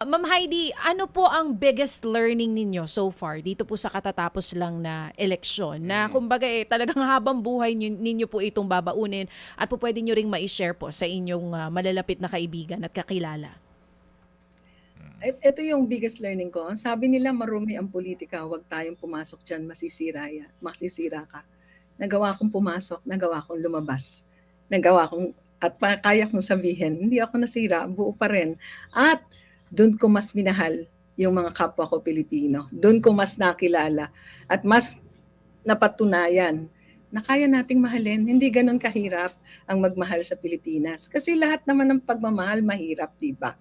Ma'am Heidi, ano po ang biggest learning ninyo so far dito po sa katatapos lang na eleksyon? Na kumbaga eh, talagang habang buhay ninyo, ninyo po itong babaunin at po pwede nyo ring ma-share po sa inyong ah, malalapit na kaibigan at kakilala. Ito yung biggest learning ko. Sabi nila marumi ang politika, huwag tayong pumasok dyan, masisira, ya, masisira ka. Nagawa kong pumasok, nagawa kong lumabas. Nagawa kong, at kaya kong sabihin, hindi ako nasira, buo pa rin. At doon ko mas minahal yung mga kapwa ko Pilipino. Doon ko mas nakilala at mas napatunayan na kaya nating mahalin. Hindi ganun kahirap ang magmahal sa Pilipinas. Kasi lahat naman ng pagmamahal mahirap, di ba?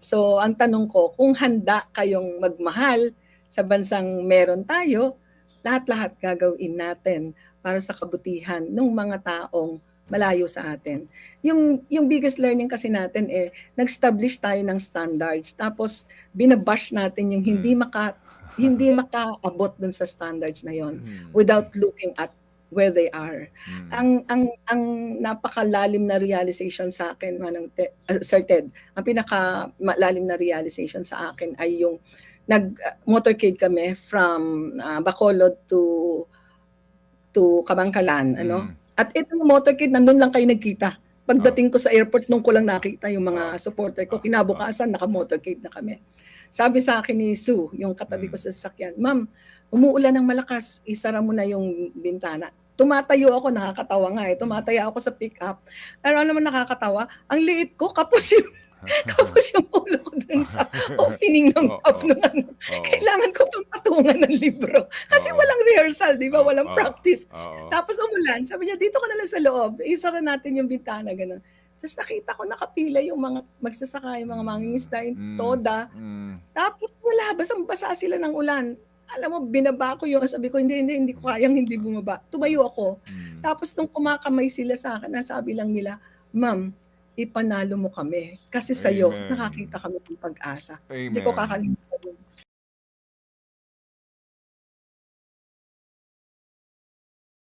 So, ang tanong ko, kung handa kayong magmahal sa bansang meron tayo, lahat-lahat gagawin natin para sa kabutihan ng mga taong malayo sa atin. Yung yung biggest learning kasi natin eh nag-establish tayo ng standards tapos binabash natin yung hindi maka hindi makaabot dun sa standards na yon Mm. without looking at where they are Mm. ang ang ang napakalalim na realization sa akin manang te, uh, Sir Ted ang pinaka malalim na realization sa akin ay yung nag uh, motorcade kami from uh, Bacolod to to Kabangkalan ano Mm. At itong motorcade nandun lang kayo nagkita. Pagdating ko sa airport nung ko lang nakita yung mga supporter ko kinabukasan naka motorcade na kami. Sabi sa akin ni Sue yung katabi ko sa sasakyan ma'am umuulan ng malakas isara mo na yung bintana. Tumatayo ako, nakakatawa nga eh. Tumataya ako sa pick-up. Pero ano naman nakakatawa, ang liit ko, kapos yung, kapos yung dun sa opening ng Oo. cup ng ano. Oo. Kailangan ko pang patungan ng libro. Kasi Oo. walang rehearsal, di ba? Walang oo. practice. Oo. Tapos umulan, sabi niya, dito ka na lang sa loob. Isara natin yung bintana, gano'n. Tapos nakita ko nakapila yung mga magsasaka, yung mga mangingisda, yung Mm. toda. Mm. Tapos wala, basang-basa sila ng ulan. Alam mo, binaba ko yung, sabi ko, hindi, hindi, hindi ko kayang hindi bumaba. Tumayo ako. Mm. Tapos nung kumakamay sila sa akin, nasabi lang nila, Ma'am, ipanalo mo kami. Kasi sa'yo, Amen. nakakita kami ng pag-asa. Amen. Hindi ko kakalimutan